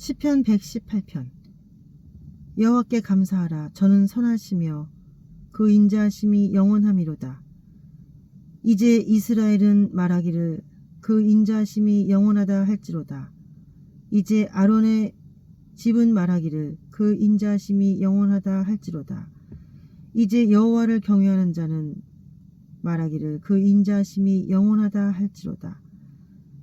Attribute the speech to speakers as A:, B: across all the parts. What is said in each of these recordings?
A: 시편 118편. 여호와께 감사하라. 저는 선하시며 그 인자하심이 영원함이로다. 이제 이스라엘은 말하기를 그 인자하심이 영원하다 할지로다. 이제 아론의 집은 말하기를 그 인자하심이 영원하다 할지로다. 이제 여호와를 경외하는 자는 말하기를 그 인자하심이 영원하다 할지로다.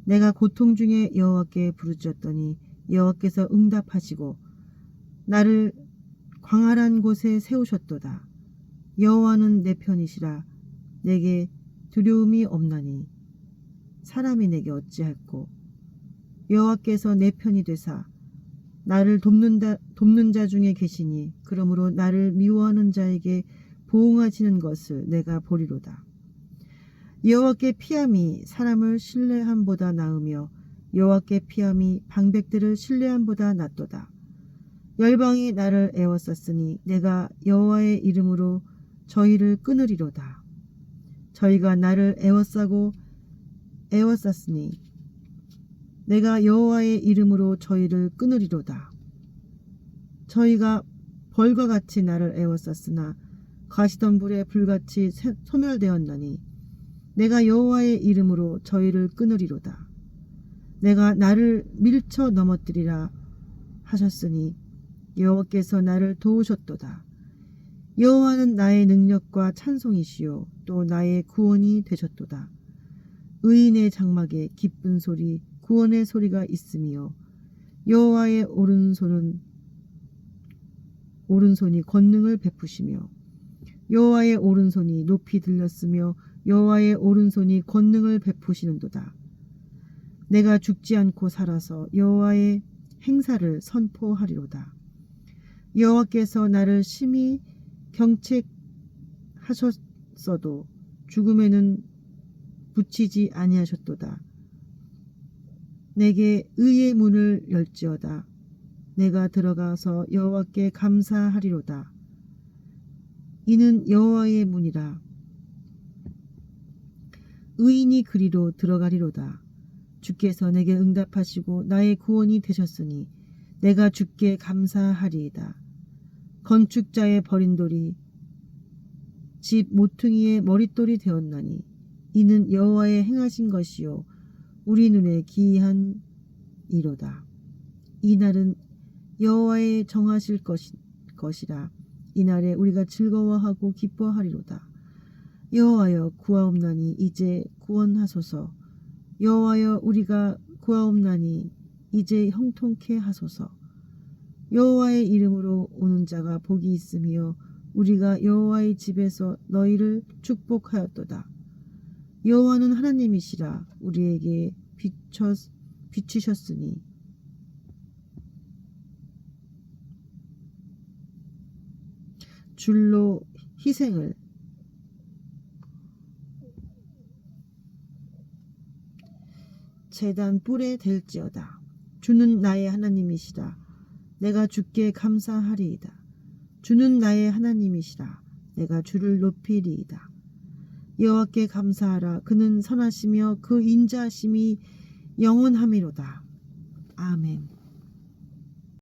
A: 내가 고통 중에 여호와께 부르짖었더니 여호와께서 응답하시고 나를 광활한 곳에 세우셨도다. 여호와는 내 편이시라 내게 두려움이 없나니 사람이 내게 어찌할꼬 여호와께서 내 편이 되사 나를 돕는다, 돕는 자 중에 계시니 그러므로 나를 미워하는 자에게 보응하시는 것을 내가 보리로다. 여호와께 피함이 사람을 신뢰함보다 나으며 여호와께 피함이 방백들을 신뢰함보다 낫도다. 열방이 나를 애워쌌으니 내가 여호와의 이름으로 저희를 끊으리로다. 저희가 나를 애워싸고 애워쌌으니 내가 여호와의 이름으로 저희를 끊으리로다. 저희가 벌과 같이 나를 애워쌌으나 가시던 불에 불같이 세- 소멸되었나니 내가 여호와의 이름으로 저희를 끊으리로다. 내가 나를 밀쳐 넘어뜨리라 하셨으니 여호와께서 나를 도우셨도다. 여호와는 나의 능력과 찬송이시요 또 나의 구원이 되셨도다. 의인의 장막에 기쁜 소리 구원의 소리가 있으며 여호와의 오른손은 오른손이 권능을 베푸시며 여호와의 오른손이 높이 들렸으며 여호와의 오른손이 권능을 베푸시는도다. 내가 죽지 않고 살아서 여호와의 행사를 선포하리로다. 여호와께서 나를 심히 경책하셨어도 죽음에는 붙이지 아니하셨도다. 내게 의의 문을 열지어다. 내가 들어가서 여호와께 감사하리로다. 이는 여호와의 문이라. 의인이 그리로 들어가리로다. 주께서 내게 응답하시고 나의 구원이 되셨으니 내가 주께 감사하리이다. 건축자의 버린 돌이 집 모퉁이의 머릿돌이 되었나니 이는 여호와의 행하신 것이요 우리 눈에 기이한 이로다. 이 날은 여호와의 정하실 것이, 것이라 이 날에 우리가 즐거워하고 기뻐하리로다. 여호와여 구하옵나니 이제 구원하소서. 여호와여 우리가 구하옵나니 이제 형통케 하소서. 여호와의 이름으로 오는 자가 복이 있으며 우리가 여호와의 집에서 너희를 축복하였도다. 여호와는 하나님이시라 우리에게 비춰 비추셨으니 줄로 희생을 재단 뿔에 댈지어다. 주는 나의 하나님이시라. 내가 주께 감사하리이다. 주는 나의 하나님이시라. 내가 주를 높이리이다. 여호와께 감사하라. 그는 선하시며 그 인자하심이 영원함이로다. 아멘.